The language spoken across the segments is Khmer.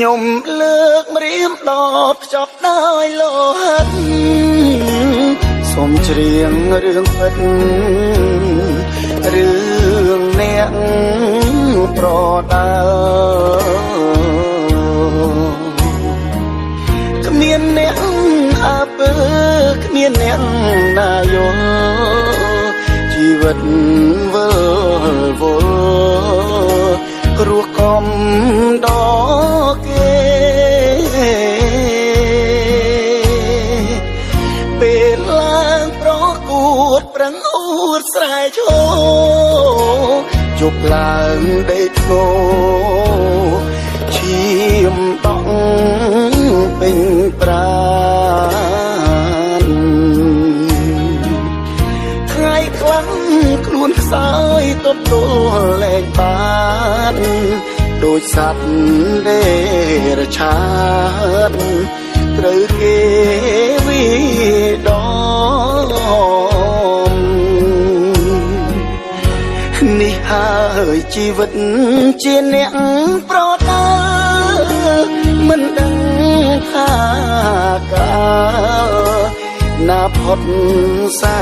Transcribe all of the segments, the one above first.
ខ្ញុំលើកម្រាមដបខ្ចប់ដោយលោហិតសូមច្រៀងរឿងពិតរឿងអ្នកប្រដើគ្មានអ្នកអើពើគ្មានអ្នកណាយោជីវិតវិលវល់គ្រោះកំដ ជប់ឡើងដេកធ្ងោឈាមដក់ពេញប្រាណថ្ងៃខ្លាំងខ្លួនខ្សោយទប់ទល់លែងបានដូចសត្វដេរឆានត្រូវគេ ហើយជីវិតជាអ្នកប្រដើមិនដឹងថាកាលណាផុតសៅ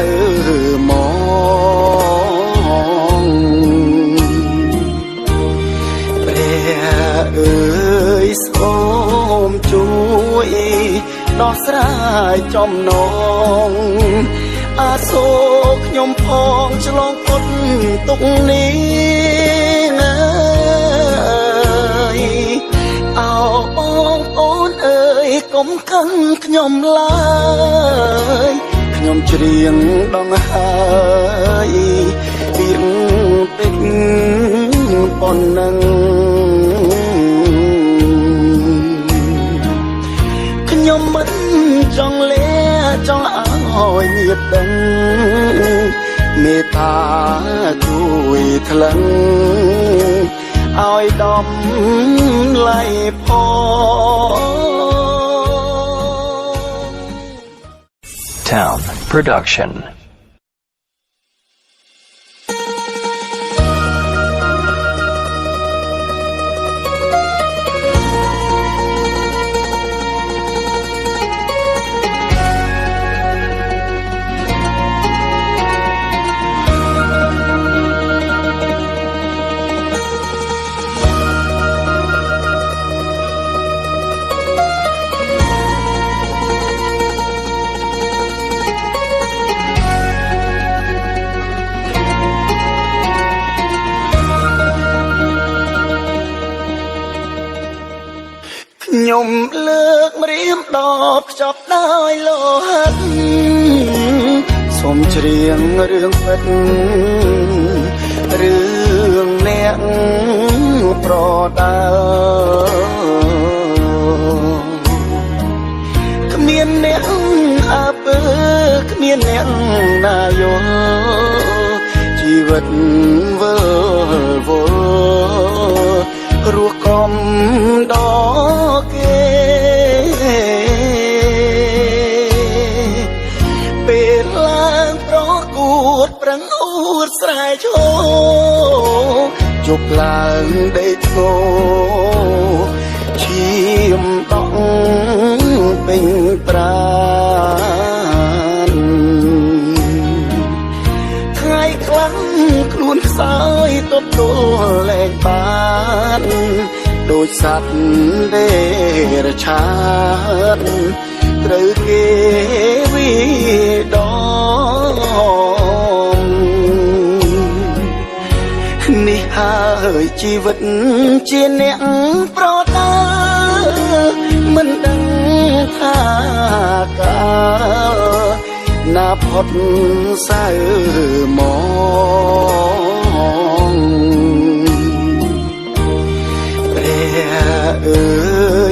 មកព្រះអើយសូមជួយដោះស្រាយចំណងអាសូរ ខ្ញុំផងឆ្លងផុតទុកនេះណាយអោបងប្អូនអើយកុំខឹងខ្ញុំឡើយខ្ញុំច្រៀងដងហើយពីងពេកប៉ុណ្ណឹងខ្ញុំមិនចង់លាចង់ឲ្យញាតដឹង ជួយថ្លឹងឲ្យដំឡៃផង Town Production. ။ ខ្ញុំលើកម្រាមដបខ្ចប់ដោយលោហិតសូមច្រៀងរឿងពិតរឿងអ្នកប្រដើគ្មានអ្នកអើពើគ្មានអ្នកណាយោជីវិតវិលវល់គ្រោះកំដគេ ស្រែឈោជប់ឡើងដេកធ្ងោឈាមដក់ពេញប្រាណថ្ងៃខ្លាំងខ្លួនខ្សោយទប់ទល់លែងបានដូចសត្វដេរឆានត្រូវគេវិដម ហើយជីវិតជាអ្នកប្រដើមិនដឹងថាកាលណាផុតសៅមកព្រះអើ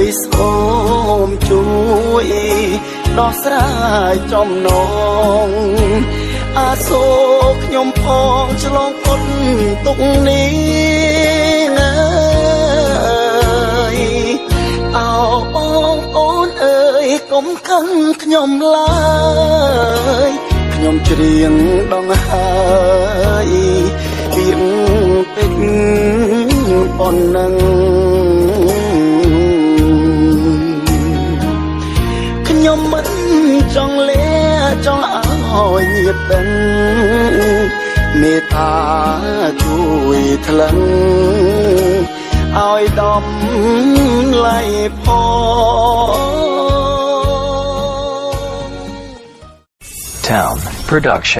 យសូមជួយដោះស្រាយចំណងអាសូរ ខ្ញុំផងឆ្លងផុតទុកនេះណាយអោបងប្អូនអើយកុំខឹងខ្ញុំឡើយខ្ញុំច្រៀងដងហើយពីងពេកប៉ុណ្ណឹង ឲ្យញាតដឹងមេត្តាជួយថ្លឹងឲ្យដំឡៃផង Town Production.